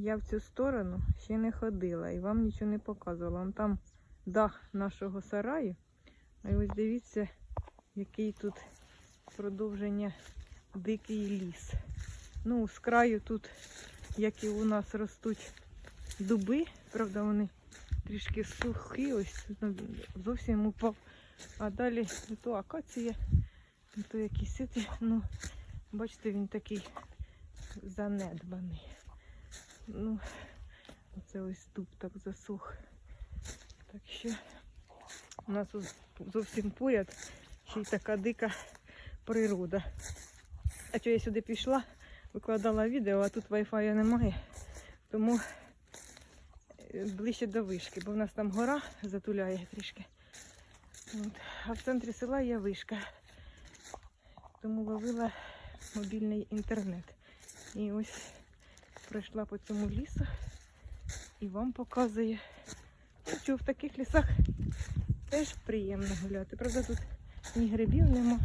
я в цю сторону ще не ходила і вам нічого не показувала. Вон там дах нашого сараю. А ось дивіться, який тут продовження дикий ліс. Ну, з краю тут, як і у нас ростуть дуби, правда, вони трішки сухі, ось ну, зовсім упав. А далі то акація, то якісь сити. Ну, бачите, він такий занедбаний. Ну, оце ось дуб так засух. Так що у нас зовсім поряд ще й така дика природа. А що я сюди пішла, викладала відео, а тут Wi-Fi немає, тому е, ближче до вишки, бо в нас там гора затуляє трішки. От. А в центрі села є вишка. Тому ловила мобільний інтернет. І ось пройшла по цьому лісу і вам показує. Що в таких лісах теж приємно гуляти. Правда, тут ні грибів нема,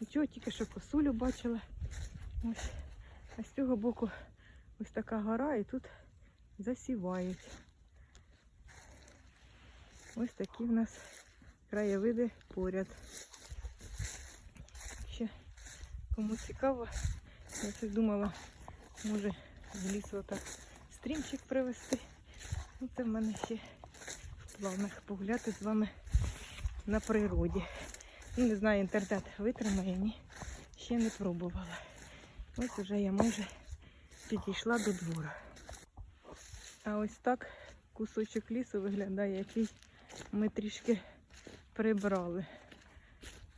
нічого, тільки що косулю бачила. Ось. А з цього боку ось така гора і тут засівають. Ось такі в нас краєвиди поряд. Ще кому цікаво, я це думала, може з лісу отак стрімчик привезти. Ну, це в мене ще в планах погуляти з вами на природі. Ну, не знаю, інтернет витримає, ні. Ще не пробувала. Ось уже я майже підійшла до двору. А ось так кусочок лісу виглядає, який ми трішки прибрали.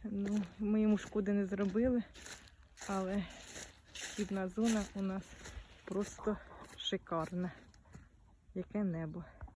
Ну, ми йому шкоди не зробили, але східна зона у нас просто шикарне. Яке небо.